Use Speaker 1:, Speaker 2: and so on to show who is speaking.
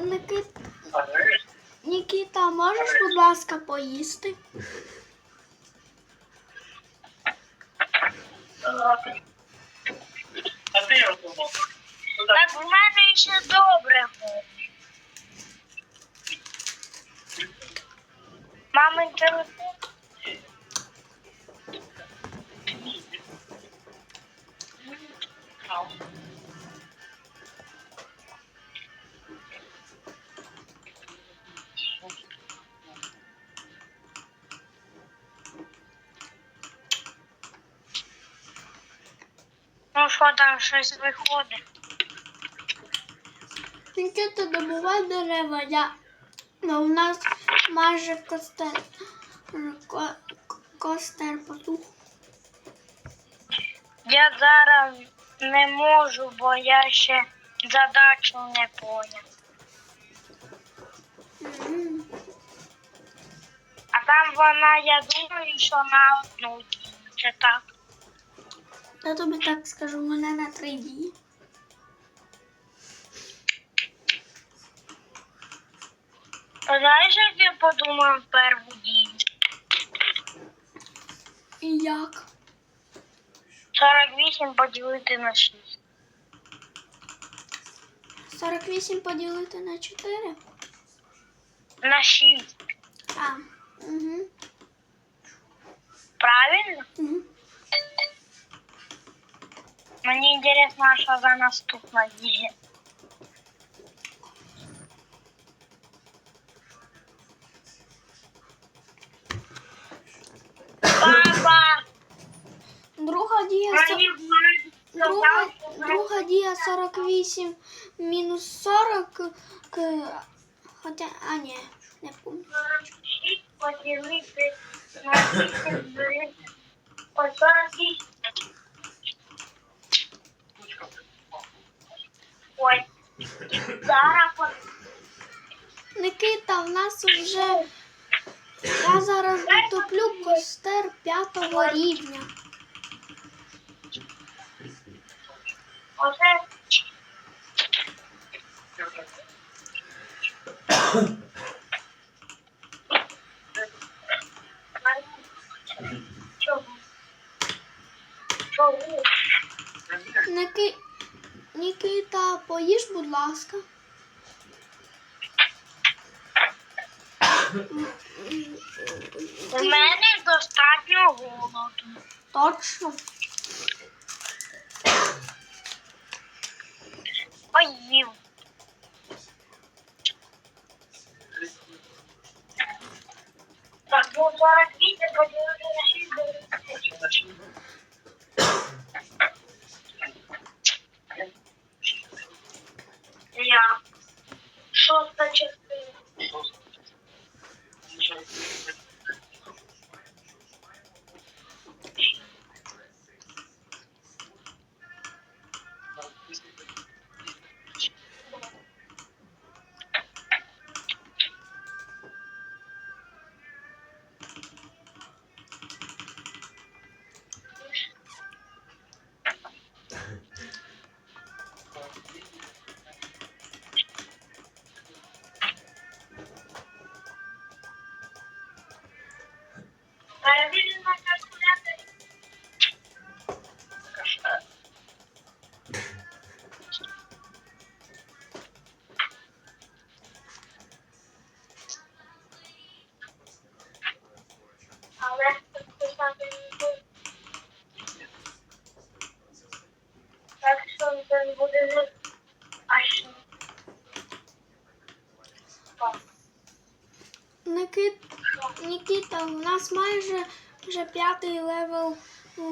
Speaker 1: Никит, Нікіта, можеш, будь ласка, поїсти?
Speaker 2: Так в мене ще добре. Мамин телефон. Ну що там щось виходить?
Speaker 1: Нікіта, добувай дерева, я... Ну, у нас майже костер, ко- костер потух.
Speaker 2: Я зараз не можу, бо я ще задачу не поняв. А там вона, я думаю, що на одну дію. Чи так?
Speaker 1: Я тобі так скажу, у мене на три дії.
Speaker 2: Знаєш, як я подумав першу дію?
Speaker 1: І як?
Speaker 2: 48 поділити на 6.
Speaker 1: 48 поділити на 4?
Speaker 2: На 6.
Speaker 1: А, угу.
Speaker 2: Правильно?
Speaker 1: угу.
Speaker 2: Мені інтересно, а що за наступна дія.
Speaker 1: Дія, друга, друга дія 48 мінус 40. К... Хоча, а ні, не помню.
Speaker 2: 46 поділити на 8 дорівнює по 48. Ой, зараз
Speaker 1: Никита, в нас вже. Я зараз дотоплю костер п'ятого рівня. Ники... Нікіта, поїж, будь ласка.
Speaker 2: У мене достатньо голоду.
Speaker 1: Точно.
Speaker 2: Поїв. Так, ну 48 поділити на 6 дорівнює Я. Шоста частина. Перевірю на калькуляторі. Але писати не буду. Так що це буде не аж
Speaker 1: Никит... Нікіта, у нас майже вже п'ятий левел у